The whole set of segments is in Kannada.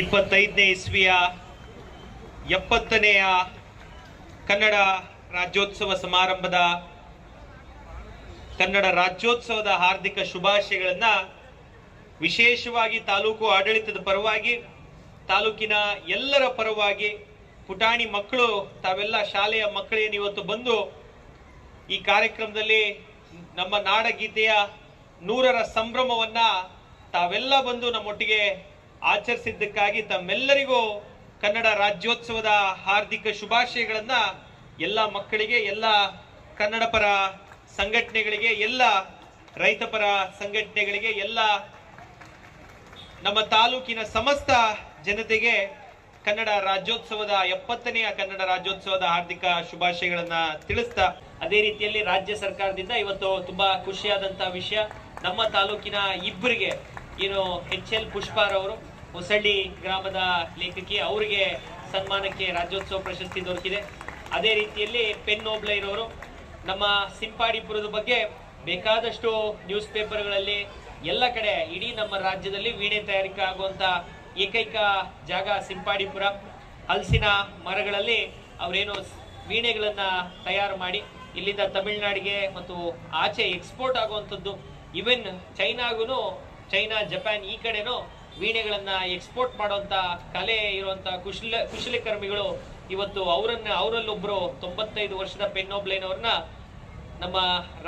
ಇಪ್ಪತ್ತೈದನೇ ಇಸ್ವಿಯ ಎಪ್ಪತ್ತನೆಯ ಕನ್ನಡ ರಾಜ್ಯೋತ್ಸವ ಸಮಾರಂಭದ ಕನ್ನಡ ರಾಜ್ಯೋತ್ಸವದ ಹಾರ್ದಿಕ ಶುಭಾಶಯಗಳನ್ನು ವಿಶೇಷವಾಗಿ ತಾಲೂಕು ಆಡಳಿತದ ಪರವಾಗಿ, ತಾಲೂಕಿನ ಎಲ್ಲರ ಪರವಾಗಿ ಪುಟಾಣಿ ಮಕ್ಕಳು, ತಾವೆಲ್ಲ ಶಾಲೆಯ ಮಕ್ಕಳೇನು ಇವತ್ತು ಬಂದು ಈ ಕಾರ್ಯಕ್ರಮದಲ್ಲಿ ನಮ್ಮ ನಾಡಗೀತೆಯ ನೂರರ ಸಂಭ್ರಮವನ್ನು ತಾವೆಲ್ಲ ಬಂದು ನಮ್ಮೊಟ್ಟಿಗೆ ಆಚರಿಸಿದ್ದಕ್ಕಾಗಿ ತಮ್ಮೆಲ್ಲರಿಗೂ ಕನ್ನಡ ರಾಜ್ಯೋತ್ಸವದ ಹಾರ್ದಿಕ ಶುಭಾಶಯಗಳನ್ನು ಎಲ್ಲ ಮಕ್ಕಳಿಗೆ, ಎಲ್ಲ ಕನ್ನಡ ಪರ ಸಂಘಟನೆಗಳಿಗೆ, ಎಲ್ಲ ರೈತಪರ ಸಂಘಟನೆಗಳಿಗೆ, ಎಲ್ಲ ನಮ್ಮ ತಾಲೂಕಿನ ಸಮಸ್ತ ಜನತೆಗೆ ಕನ್ನಡ ರಾಜ್ಯೋತ್ಸವದ ಎಪ್ಪತ್ತನೆಯ ಕನ್ನಡ ರಾಜ್ಯೋತ್ಸವದ ಹಾರ್ದಿಕ ಶುಭಾಶಯಗಳನ್ನ ತಿಳಿಸ್ತಾ, ಅದೇ ರೀತಿಯಲ್ಲಿ ರಾಜ್ಯ ಸರ್ಕಾರದಿಂದ ಇವತ್ತು ತುಂಬಾ ಖುಷಿಯಾದಂತಹ ವಿಷಯ, ನಮ್ಮ ತಾಲೂಕಿನ ಇಬ್ಬರಿಗೆ ಏನು ಎಚ್ ಎಲ್ ಪುಷ್ಪಾರವರು ಹೊಸಳ್ಳಿ ಗ್ರಾಮದ ಲೇಖಕಿ ಅವರಿಗೆ ಸನ್ಮಾನಕ್ಕೆ ರಾಜ್ಯೋತ್ಸವ ಪ್ರಶಸ್ತಿ ದೊರಕಿದೆ. ಅದೇ ರೀತಿಯಲ್ಲಿ ಪೆನ್ ಇರೋರು ನಮ್ಮ ಸಿಂಪಾಡಿಪುರದ ಬಗ್ಗೆ ಬೇಕಾದಷ್ಟು ನ್ಯೂಸ್ ಪೇಪರ್ಗಳಲ್ಲಿ ಎಲ್ಲ ಕಡೆ ಇಡೀ ನಮ್ಮ ರಾಜ್ಯದಲ್ಲಿ ವೀಣೆ ತಯಾರಿಕೆ ಆಗುವಂತ ಏಕೈಕ ಜಾಗ ಸಿಂಪಾಡಿಪುರ. ಹಲಸಿನ ಮರಗಳಲ್ಲಿ ಅವರೇನು ವೀಣೆಗಳನ್ನು ತಯಾರು ಮಾಡಿ ಇಲ್ಲಿಂದ ತಮಿಳುನಾಡಿಗೆ ಮತ್ತು ಆಚೆ ಎಕ್ಸ್ಪೋರ್ಟ್ ಆಗುವಂಥದ್ದು. ಇವನ್ ಚೈನಾಗೂ ಚೈನಾ, ಜಪಾನ್ ಈ ಕಡೆನೂ ವೀಣೆಗಳನ್ನ ಎಕ್ಸ್ಪೋರ್ಟ್ ಮಾಡುವಂತ ಕಲೆ ಇರುವಂತ ಕುಶಲ, ಕುಶಲಕರ್ಮಿಗಳು ಇವತ್ತು ಅವರನ್ನ, ಅವರಲ್ಲೊಬ್ರು ತೊಂಬತ್ತೈದು ವರ್ಷದ ಪೆನ್ನೋಬ್ಲೈನವ್ರನ್ನ ನಮ್ಮ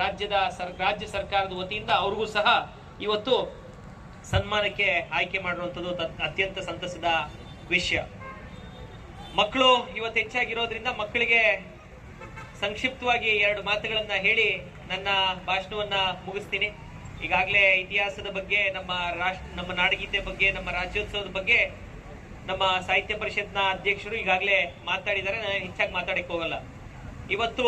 ರಾಜ್ಯದ ಸರ್, ರಾಜ್ಯ ಸರ್ಕಾರದ ವತಿಯಿಂದ ಅವ್ರಿಗೂ ಸಹ ಇವತ್ತು ಸನ್ಮಾನಕ್ಕೆ ಆಯ್ಕೆ ಮಾಡಿರುವಂಥದ್ದು ಅತ್ಯಂತ ಸಂತಸದ ವಿಷಯ. ಮಕ್ಕಳು ಇವತ್ತು ಹೆಚ್ಚಾಗಿರೋದ್ರಿಂದ ಮಕ್ಕಳಿಗೆ ಸಂಕ್ಷಿಪ್ತವಾಗಿ ಎರಡು ಮಾತುಗಳನ್ನು ಹೇಳಿ ನನ್ನ ಭಾಷಣವನ್ನ ಮುಗಿಸ್ತೀನಿ. ಈಗಾಗಲೇ ಇತಿಹಾಸದ ಬಗ್ಗೆ, ನಮ್ಮ ರಾಷ್ಟ್ರ, ನಮ್ಮ ನಾಡಗೀತೆ ಬಗ್ಗೆ, ನಮ್ಮ ರಾಜ್ಯೋತ್ಸವದ ಬಗ್ಗೆ ನಮ್ಮ ಸಾಹಿತ್ಯ ಪರಿಷತ್ನ ಅಧ್ಯಕ್ಷರು ಈಗಾಗಲೇ ಮಾತಾಡಿದ್ದಾರೆ. ನಾನು ಹೆಚ್ಚಾಗಿ ಮಾತಾಡಕ್ಕೆ ಹೋಗಲ್ಲ. ಇವತ್ತು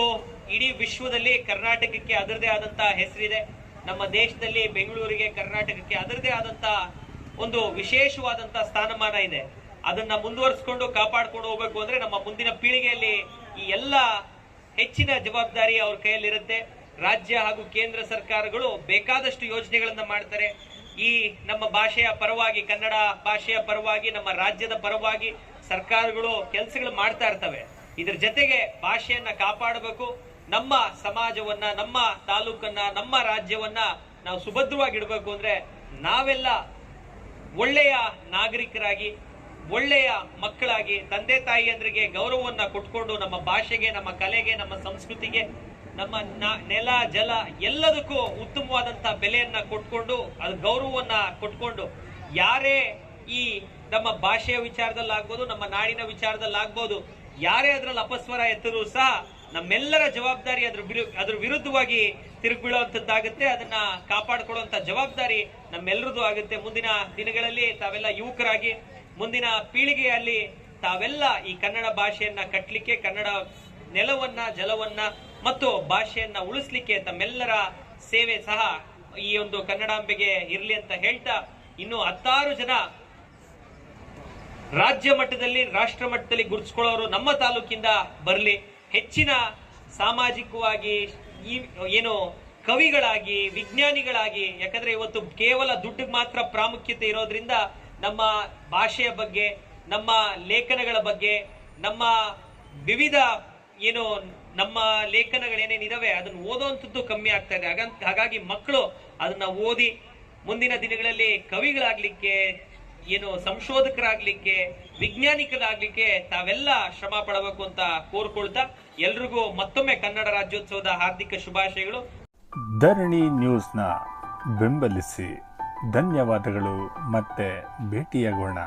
ಇಡೀ ವಿಶ್ವದಲ್ಲಿ ಕರ್ನಾಟಕಕ್ಕೆ ಅದರದೇ ಆದಂತಹ ಹೆಸರಿದೆ. ನಮ್ಮ ದೇಶದಲ್ಲಿ ಬೆಂಗಳೂರಿಗೆ ಕರ್ನಾಟಕಕ್ಕೆ ಅದರದೇ ಆದಂತ ಒಂದು ವಿಶೇಷವಾದಂತ ಸ್ಥಾನಮಾನ ಇದೆ. ಅದನ್ನ ಮುಂದುವರಿಸಿಕೊಂಡು ಕಾಪಾಡ್ಕೊಂಡು ಹೋಗ್ಬೇಕು ಅಂದ್ರೆ ನಮ್ಮ ಮುಂದಿನ ಪೀಳಿಗೆಯಲ್ಲಿ ಈ ಎಲ್ಲ ಹೆಚ್ಚಿನ ಜವಾಬ್ದಾರಿ ಅವ್ರ ಕೈಯಲ್ಲಿರುತ್ತೆ. ರಾಜ್ಯ ಹಾಗೂ ಕೇಂದ್ರ ಸರ್ಕಾರಗಳು ಬೇಕಾದಷ್ಟು ಯೋಜನೆಗಳನ್ನು ಮಾಡ್ತಾರೆ. ಈ ನಮ್ಮ ಭಾಷೆಯ ಪರವಾಗಿ, ಕನ್ನಡ ಭಾಷೆಯ ಪರವಾಗಿ, ನಮ್ಮ ರಾಜ್ಯದ ಪರವಾಗಿ ಸರ್ಕಾರಗಳು ಕೆಲಸಗಳು ಮಾಡ್ತಾ ಇರ್ತವೆ. ಇದ್ರ ಜೊತೆಗೆ ಭಾಷೆಯನ್ನ ಕಾಪಾಡಬೇಕು. ನಮ್ಮ ಸಮಾಜವನ್ನ, ನಮ್ಮ ತಾಲೂಕನ್ನ, ನಮ್ಮ ರಾಜ್ಯವನ್ನ ನಾವು ಸುಭದ್ರವಾಗಿಡಬೇಕು ಅಂದ್ರೆ ನಾವೆಲ್ಲ ಒಳ್ಳೆಯ ನಾಗರಿಕರಾಗಿ, ಒಳ್ಳೆಯ ಮಕ್ಕಳಾಗಿ, ತಂದೆ ತಾಯಿಯಂದ್ರಿಗೆ ಗೌರವವನ್ನ ಕೊಟ್ಕೊಂಡು ನಮ್ಮ ಭಾಷೆಗೆ, ನಮ್ಮ ಕಲೆಗೆ, ನಮ್ಮ ಸಂಸ್ಕೃತಿಗೆ ನಮ್ಮ ನೆಲ, ಜಲ ಎಲ್ಲದಕ್ಕೂ ಉತ್ತಮವಾದಂತ ಬೆಲೆಯನ್ನ ಕೊಟ್ಕೊಂಡು, ಅದು ಗೌರವವನ್ನ ಕೊಟ್ಕೊಂಡು, ಯಾರೇ ಈ ನಮ್ಮ ಭಾಷೆಯ ವಿಚಾರದಲ್ಲಾಗ್ಬೋದು, ನಮ್ಮ ನಾಡಿನ ವಿಚಾರದಲ್ಲಾಗ್ಬೋದು, ಯಾರೇ ಅದ್ರಲ್ಲಿ ಅಪಸ್ವರ ಎತ್ತರೂ ಸಹ ನಮ್ಮೆಲ್ಲರ ಜವಾಬ್ದಾರಿ ಅದ್ರ ಅದ್ರ ವಿರುದ್ಧವಾಗಿ ತಿರುಗ್ಬೀಳುವಂತದ್ದಾಗುತ್ತೆ ಅದನ್ನ ಕಾಪಾಡ್ಕೊಳ್ಳುವಂತ ಜವಾಬ್ದಾರಿ ನಮ್ಮೆಲ್ಲರದು ಆಗುತ್ತೆ. ಮುಂದಿನ ದಿನಗಳಲ್ಲಿ ತಾವೆಲ್ಲ ಯುವಕರಾಗಿ, ಮುಂದಿನ ಪೀಳಿಗೆಯಲ್ಲಿ ತಾವೆಲ್ಲ ಈ ಕನ್ನಡ ಭಾಷೆಯನ್ನ ಕಟ್ಟಲಿಕ್ಕೆ ಕನ್ನಡ ನೆಲವನ್ನ, ಜಲವನ್ನ ಮತ್ತು ಭಾಷೆಯನ್ನ ಉಳಿಸ್ಲಿಕ್ಕೆ ತಮ್ಮೆಲ್ಲರ ಸೇವೆ ಸಹ ಈ ಒಂದು ಕನ್ನಡಾಂಬೆಗೆ ಇರ್ಲಿ ಅಂತ ಹೇಳ್ತಾ ಇನ್ನು ಹತ್ತಾರು ಜನ ರಾಜ್ಯ ಮಟ್ಟದಲ್ಲಿ, ರಾಷ್ಟ್ರ ಮಟ್ಟದಲ್ಲಿ ಗುರುತಿಸ್ಕೊಳ್ಳೋರು ನಮ್ಮ ತಾಲೂಕಿಂದ ಬರಲಿ. ಹೆಚ್ಚಿನ ಸಾಮಾಜಿಕವಾಗಿ ಈ ಏನು ಕವಿಗಳಾಗಿ, ವಿಜ್ಞಾನಿಗಳಾಗಿ, ಯಾಕಂದ್ರೆ ಇವತ್ತು ಕೇವಲ ದುಡ್ಡಿಗೆ ಮಾತ್ರ ಪ್ರಾಮುಖ್ಯತೆ ಇರೋದ್ರಿಂದ ನಮ್ಮ ಭಾಷೆಯ ಬಗ್ಗೆ, ನಮ್ಮ ಲೇಖನಗಳ ಬಗ್ಗೆ, ನಮ್ಮ ವಿವಿಧ ಏನು ನಮ್ಮ ಲೇಖನಗಳೇನೇನಿದಾವೆ ಅದನ್ನ ಓದುವಂಥದ್ದು ಕಮ್ಮಿ ಆಗ್ತಾ ಇದೆ. ಹಾಗಂತ, ಹಾಗಾಗಿ ಮಕ್ಕಳು ಅದನ್ನ ಓದಿ ಮುಂದಿನ ದಿನಗಳಲ್ಲಿ ಕವಿಗಳಾಗ್ಲಿಕ್ಕೆ, ಏನು ಸಂಶೋಧಕರಾಗ್ಲಿಕ್ಕೆ, ವಿಜ್ಞಾನಿಕರಾಗ್ಲಿಕ್ಕೆ ತಾವೆಲ್ಲ ಶ್ರಮ ಪಡಬೇಕು ಅಂತ ಕೋರ್ಕೊಳ್ತಾ ಎಲ್ರಿಗೂ ಮತ್ತೊಮ್ಮೆ ಕನ್ನಡ ರಾಜ್ಯೋತ್ಸವದ ಹಾರ್ದಿಕ ಶುಭಾಶಯಗಳು. ಧರಣಿ ನ್ಯೂಸ್ನ ಬೆಂಬಲಿಸಿ. ಧನ್ಯವಾದಗಳು. ಮತ್ತೆ ಭೇಟಿಯಾಗೋಣ.